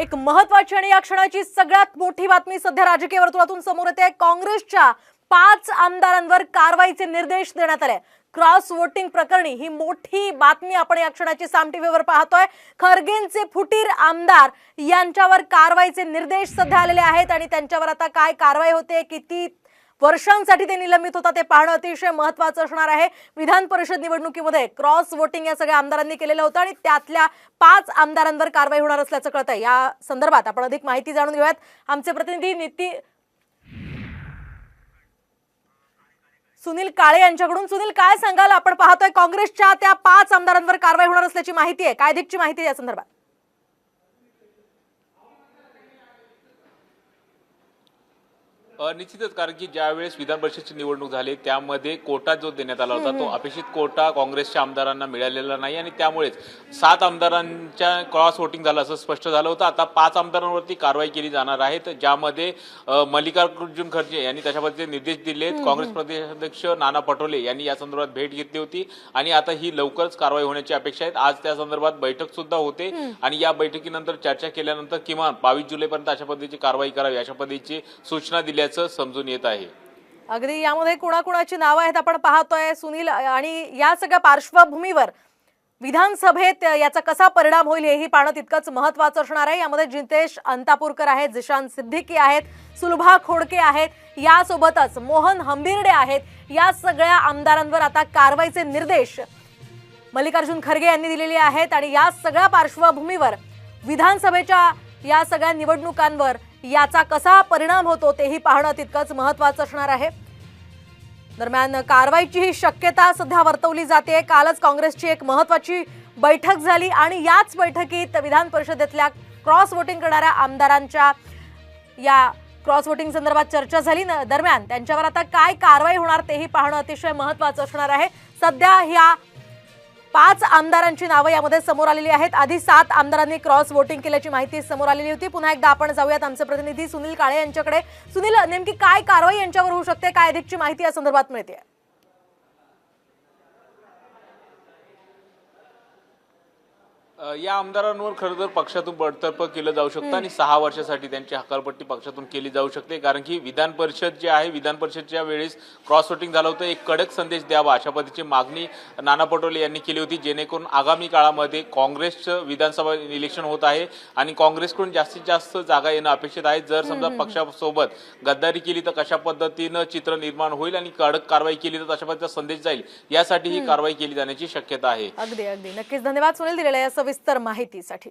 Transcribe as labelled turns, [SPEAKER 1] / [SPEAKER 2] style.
[SPEAKER 1] एक महत्वाची आणि या क्षणाची सगळ्यात मोठी बातमी सध्या राजकीय वर्तुळातून समोर येते. काँग्रेसच्या पाच आमदारांवर कारवाईचे निर्देश देण्यात आले. क्रॉस वोटिंग प्रकरणी ही मोठी बातमी आपण या क्षणाची साम टीव्हीवर पाहतोय. खरगेंचे फुटीर आमदार यांच्यावर कारवाईचे निर्देश सध्या आलेले आहेत आणि त्यांच्यावर आता काय कारवाई होते किती वर्षांसाठी ते निलंबित होता ते पाहणं अतिशय महत्वाचं असणार आहे. विधान परिषद निवडणुकीमध्ये क्रॉस वोटिंग या सगळ्या आमदारांनी केलेलं होतं आणि त्यातल्या पाच आमदारांवर कारवाई होणार असल्याचं कळतं या संदर्भात आपण अधिक माहिती जाणून घेऊयात. आमचे प्रतिनिधी नीती सुनील काळे यांच्याकडून. सुनील काय सांगाल? आपण पाहतोय काँग्रेसच्या त्या पाच आमदारांवर कारवाई होणार असल्याची माहिती आहे. काय अधिकची माहिती आहे या संदर्भात?
[SPEAKER 2] निश्चितच कारण की ज्या वेळेस विधान परिषदची निवडणूक झाली त्यामध्ये कोटा जो देण्यात आला होता तो अपेक्षित कोटा काँग्रेसच्या आमदारांना मिळालेला नाही आणि त्यामुळेच सात आमदारांच्या क्रॉस वोटिंग झालं असं स्पष्ट झालं होतं. आता पाच आमदारांवरती कारवाई केली जाणार आहे. तर ज्यामध्ये मल्लिकार्जुन खरगे यांनी पद्धतीचे निर्देश दिले काँग्रेस प्रदेशाध्यक्ष नाना पटोले यांनी या संदर्भात भेट घेतली होती आणि आता ही लवकरच कारवाई होण्याची अपेक्षा आहे आज त्या संदर्भात बैठक सुद्धा होते आणि या बैठकीनंतर चर्चा केल्यानंतर किमान बावीस जुलैपर्यंत अशा पद्धतीची कारवाई करावी अशा पद्धतीची सूचना असल्याचं समजून येत आहे.
[SPEAKER 1] अगदी यामध्ये कुणाकुणाची नावं आहेत आपण पाहतोय सुनील आणि या सगळ्या पार्श्वभूमीवर विधानसभेत याचा कसा परिणाम होईल हेही पाहणं तितकंच महत्वाचं असणार आहे. यामध्ये जितेश अंतापूरकर आहेत जिशान सिद्दीकी आहेत सुलभा खोडके आहेत यासोबतच मोहन हंबिर्डे आहेत. या सगळ्या आमदारांवर आता कारवाईचे निर्देश मल्लिकार्जुन खरगे यांनी दिलेले आहेत आणि या सगळ्या पार्श्वभूमीवर विधानसभेच्या या सगळ्या निवडणुकांवर याचा कसा परिणाम होतो तेही पाहणं तितकंच महत्वाचं असणार आहे. दरम्यान कारवाईची ही शक्यता सध्या वर्तवली जाते. कालच काँग्रेसची एक महत्वाची बैठक झाली आणि याच बैठकीत विधान परिषदेतल्या क्रॉस वोटिंग करणाऱ्या आमदारांच्या या क्रॉस वोटिंग संदर्भात चर्चा झाली. दरम्यान त्यांच्यावर आता काय कारवाई होणार तेही पाहणं अतिशय महत्वाचं असणार आहे. सध्या ह्या पाच आमदारांची नावं यामध्ये समोर आलेली आहेत. आधी सात आमदारांनी क्रॉस वोटिंग केल्याची माहिती समोर आलेली होती. पुन्हा एकदा आपण जाऊयात. आमचे प्रतिनिधी सुनील काळे यांच्याकडे. सुनील नेमकी काय कारवाई यांच्यावर होऊ शकते? काय अधिकची माहिती या संदर्भात मिळते.
[SPEAKER 2] या आमदारांवर खरं तर पक्षातून बडतर्फ केलं जाऊ शकतं आणि सहा वर्षासाठी त्यांची हकालपट्टी पक्षातून केली जाऊ शकते. कारण की विधान परिषद जे आहे विधान परिषदच्या वेळेस क्रॉस वोटिंग झालं होतं. एक कडक संदेश द्यावा अशा पद्धतीची मागणी नाना पटोले यांनी केली होती. जेणेकरून आगामी काळामध्ये काँग्रेसचं विधानसभा इलेक्शन होत आहे आणि काँग्रेसकडून जास्तीत जास्त जागा येणं अपेक्षित आहे. जर समजा पक्षासोबत गद्दारी केली तर कशा पद्धतीनं चित्र निर्माण होईल आणि कडक कारवाई केली तर तशा पद्धतीचा संदेश जाईल. यासाठी ही कारवाई केली जाण्याची शक्यता आहे.
[SPEAKER 1] अगदी अगदी. नक्कीच. धन्यवाद सुनील दिलेल्या या सविस्तर माहितीसाठी.